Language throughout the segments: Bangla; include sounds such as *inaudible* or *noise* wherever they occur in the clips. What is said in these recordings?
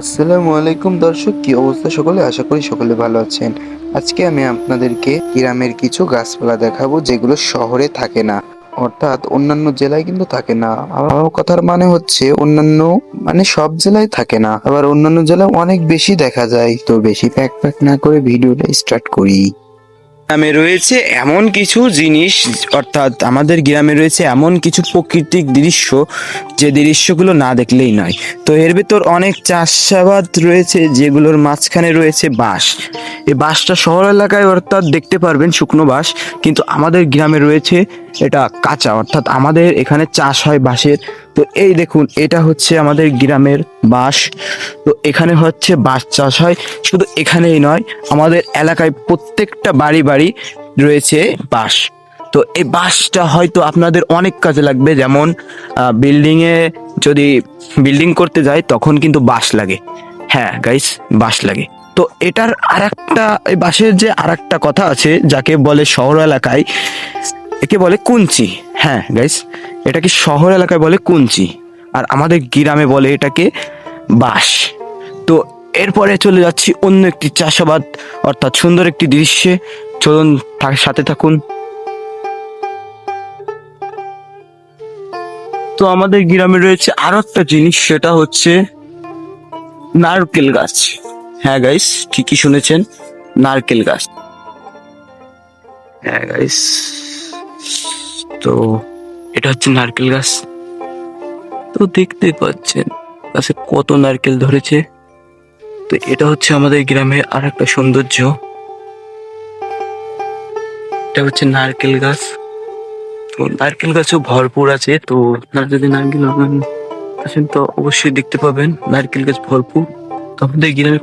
আসসালামু আলাইকুম দর্শক, কি অবস্থা সকলে? আশা করি সকলে ভালো আছেন। আজকে আমি আপনাদেরকে গ্রামের কিছু গাছপালা দেখাবো যেগুলো শহরে থাকে না। অর্থাৎ অন্যান্য জেলায় কিন্তু থাকে না। আমার কথার মানে হচ্ছে অন্যান্য মানে সব জেলায় থাকে না। আবার অন্যান্য জেলায় অনেক বেশি দেখা যায়। তো বেশি প্যাক প্যাক না করে ভিডিওটা স্টার্ট করি। গ্রামে রয়েছে এমন কিছু জিনিস, অর্থাৎ আমাদের গ্রামে রয়েছে এমন কিছু প্রাকৃতিক দৃশ্য যে দৃশ্যগুলো না দেখলেই নয়। তো এর ভেতর অনেক চাষাবাদ রয়েছে যেগুলোর মাঝখানে রয়েছে বাঁশ। এই বাঁশটা শহর এলাকায় অর্থাৎ দেখতে পারবেন শুকনো বাঁশ, কিন্তু আমাদের গ্রামে রয়েছে এটা কাঁচা, অর্থাৎ আমাদের এখানে চাষ হয় বাঁশের। তো এই দেখুন, এটা হচ্ছে আমাদের গ্রামের বাঁশ। তো এখানে হচ্ছে বাঁশ চাষ হয়, শুধু এখানেই নয়, আমাদের এলাকায় প্রত্যেকটা বাড়ি বাড়ি রয়েছে বাঁশ। তো এই বাঁশটা হয়তো আপনাদের অনেক কাজে লাগবে, যেমন বিল্ডিংয়ে যদি বিল্ডিং করতে যায় তখন কিন্তু বাঁশ লাগে। হ্যাঁ গাইস বাঁশ লাগে। তো এটার আর একটা এই বাঁশের যে আর একটা কথা আছে, যাকে বলে শহর এলাকায় একে বলে কুঞ্চি। হ্যাঁ গাইস এটাকে শহর এলাকায় বলে কুঞ্চি। আর আমাদের গ্রামে বলে এটাকে বাঁশ। তো এরপরে চলে যাচ্ছি অন্য একটি চাষাবাদ, অর্থাৎ সুন্দর একটি দৃশ্যে। চলুন সাথে থাকুন। তো আমাদের গ্রামে রয়েছে আরও একটা জিনিস, সেটা হচ্ছে নারকেল গাছ। হ্যাঁ গাইস ঠিকই শুনেছেন, নারকেল গাছ। হ্যাঁ গাইস তো এটা হচ্ছে নারকেল গাছ। তো দেখতে পাচ্ছেন, গাছে কত নারকেল ধরেছে। তো এটা হচ্ছে আমাদের গ্রামের আর একটা সৌন্দর্য। এটা হচ্ছে নারকেল গাছ। তো নারকেল গাছও ভরপুর আছে। তো আপনারা যদি নারকেল আসেন তো অবশ্যই দেখতে পাবেন। নারকেল গাছ ভরপুর। তো আমাদের গ্রামে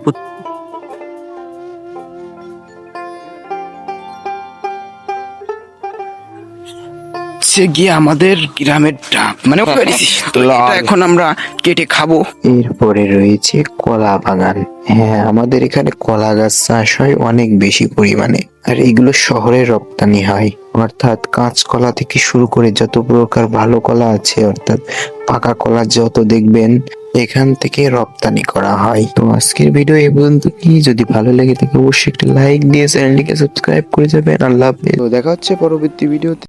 হচ্ছে গিয়ে আমাদের গ্রামের ডাব। মানে *laughs* তো এটা এখন আমরা কেটে খাব। এরপরে রয়েছে কলা বাগান। হ্যাঁ আমাদের এখানে কলা গাছ চাষ হয় অনেক বেশি পরিমাণে। আর এগুলো শহরে রপ্তানি হয়। অর্থাৎ কাঁচকলা থেকে শুরু করে যত প্রকার ভালো কলা আছে অর্থাৎ পাকা কলা যত দেখবেন এখান থেকে রপ্তানি করা হয়। তো আজকের ভিডিও এই পর্যন্ত কি? যদি ভালো লেগে থাকে অবশ্যই একটা লাইক দিয়ে চ্যানেলটিকে সাবস্ক্রাইব করে যাবেন। আল্লাহ হাফেজ। তো দেখা হচ্ছে পরবর্তী ভিডিওতে।